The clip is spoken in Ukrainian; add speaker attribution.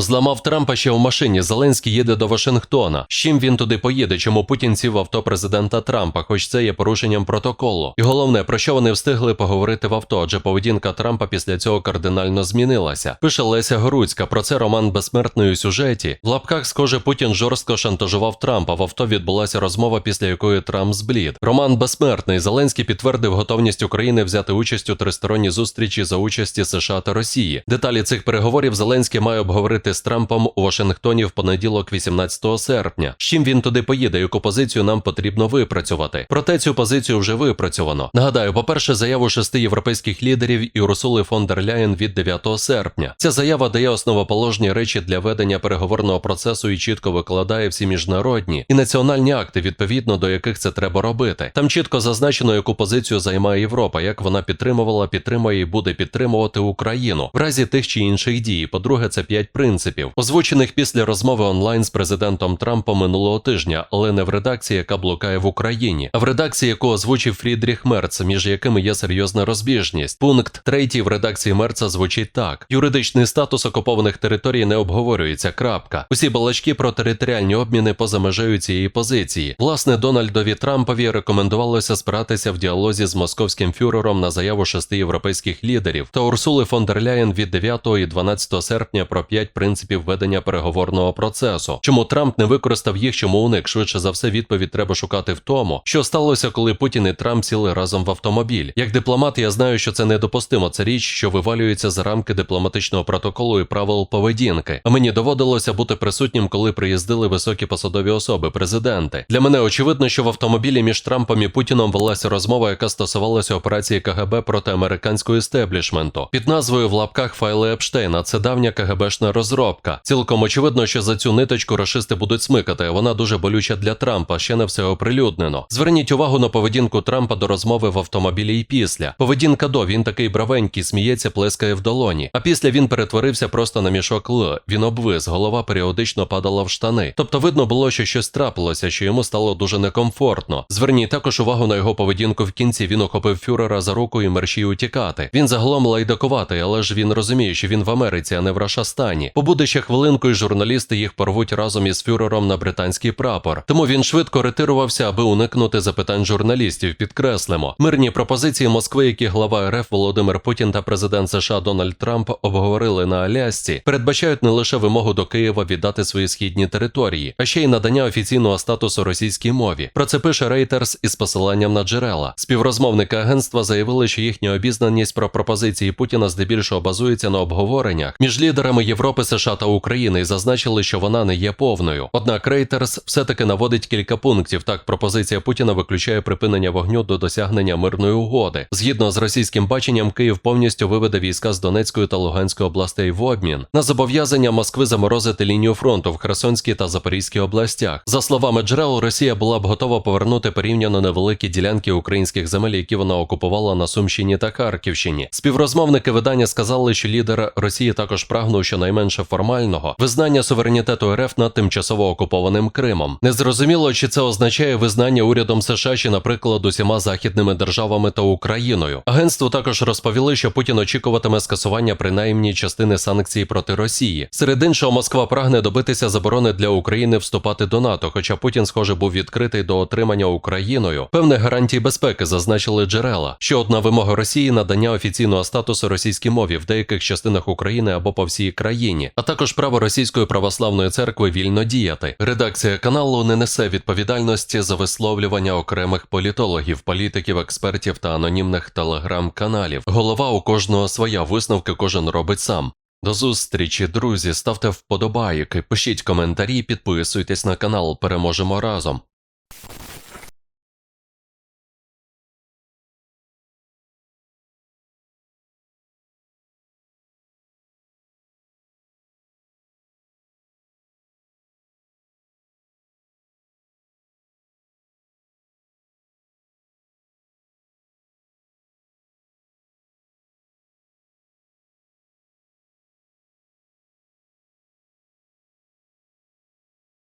Speaker 1: Зламав Трампа ще в машині. Зеленський їде до Вашингтона. З чим він туди поїде? Чому Путін сів в авто президента Трампа? Хоч це є порушенням протоколу. І головне, про що вони встигли поговорити в авто, адже поведінка Трампа після цього кардинально змінилася. Пише Леся Горуцька. Про це роман безсмертний у сюжеті. В лапках схоже, Путін жорстко шантажував Трампа. В авто відбулася розмова, після якої Трамп зблід. Роман безсмертний. Зеленський підтвердив готовність України взяти участь у тристоронній зустрічі за участі США та Росії. Деталі цих переговорів Зеленський має обговорити з Трампом у Вашингтоні в понеділок, 18 серпня. З чим він туди поїде, яку позицію нам потрібно випрацювати. Проте цю позицію вже випрацьовано. Нагадаю, по-перше, заяву шести європейських лідерів і Урсули фон дер Ляєн від 9 серпня. Ця заява дає основоположні речі для ведення переговорного процесу і чітко викладає всі міжнародні і національні акти, відповідно до яких це треба робити. Там чітко зазначено, яку позицію займає Європа, як вона підтримувала, підтримує і буде підтримувати Україну в разі тих чи інших дій. По-друге, це п'ять принципів, озвучених після розмови онлайн з президентом Трампом минулого тижня, але не в редакції, яка блукає в Україні, а в редакції, яку озвучив Фрідріх Мерц, між якими є серйозна розбіжність. Пункт третій в редакції Мерца звучить так: юридичний статус окупованих територій не обговорюється. Крапка. Усі балачки про територіальні обміни поза межею цієї позиції. Власне, Дональдові Трампові рекомендувалося спиратися в діалозі з московським фюрером на заяву шести європейських лідерів та Урсули фон дер Ляєн від 9 і 12 серпня про п'ять принципів ведення переговорного процесу. Чому Трамп не використав їх, чому уник? Швидше за все, відповідь треба шукати в тому, що сталося, коли Путін і Трамп сіли разом в автомобіль. Як дипломат, я знаю, що це недопустимо. Це річ, що вивалюється за рамки дипломатичного протоколу і правил поведінки. А мені доводилося бути присутнім, коли приїздили високі посадові особи, президенти. Для мене очевидно, що в автомобілі між Трампом і Путіном велася розмова, яка стосувалася операції КГБ проти американського істеблішменту під назвою в лапках файли Епштейна. Це давня КГБшна розробка. Цілком очевидно, що за цю ниточку рашисти будуть смикати. Вона дуже болюча для Трампа. Ще не все оприлюднено. Зверніть увагу на поведінку Трампа до розмови в автомобілі і після. Поведінка до він такий бравенький, сміється, плескає в долоні. А після він перетворився просто на мішок Л. Він обвис, голова періодично падала в штани. Тобто видно було, що щось трапилося, що йому стало дуже некомфортно. Зверніть також увагу на його поведінку в кінці. Він охопив фюрера за руку і мерщій утікати. Він загалом лайдакуватий, але ж він розуміє, що він в Америці, а не в Рашастані. Побуде ще хвилинку, і журналісти їх порвуть разом із фюрером на британський прапор. Тому він швидко ретирувався, аби уникнути запитань журналістів. Підкреслимо мирні пропозиції Москви, які глава РФ Володимир Путін та президент США Дональд Трамп обговорили на Алясці, передбачають не лише вимогу до Києва віддати свої східні території, а ще й надання офіційного статусу російській мові. Про це пише Reuters із посиланням на джерела. Співрозмовники агентства заявили, що їхня обізнаність про пропозиції Путіна здебільшого базується на обговореннях між лідерами Європи, США та України і зазначили, що вона не є повною. Однак Reuters все-таки наводить кілька пунктів. Так, пропозиція Путіна виключає припинення вогню до досягнення мирної угоди. Згідно з російським баченням, Київ повністю виведе війська з Донецької та Луганської областей в обмін на зобов'язання Москви заморозити лінію фронту в Херсонській та Запорізькій областях. За словами джерел, Росія була б готова повернути порівняно невеликі ділянки українських земель, які вона окупувала на Сумщині та Харківщині. Співрозмовники видання сказали, що лідер Росії також прагнув щонайменше формального визнання суверенітету РФ над тимчасово окупованим Кримом. Незрозуміло, чи це означає визнання урядом США чи, наприклад, усіма західними державами та Україною. Агентство також розповіли, що Путін очікуватиме скасування принаймні частини санкцій проти Росії. Серед іншого, Москва прагне добитися заборони для України вступати до НАТО, хоча Путін, схоже, був відкритий до отримання Україною певних гарантій безпеки, зазначили джерела. Ще одна вимога Росії надання офіційного статусу російській мові в деяких частинах України або по всій країні, а також право російської православної церкви вільно діяти. Редакція каналу не несе відповідальності за висловлювання окремих політологів, політиків, експертів та анонімних телеграм-каналів. Голова у кожного своя висновки кожен робить сам. До зустрічі, друзі. Ставте вподобайки, пишіть коментарі, підписуйтесь на канал. Переможемо разом.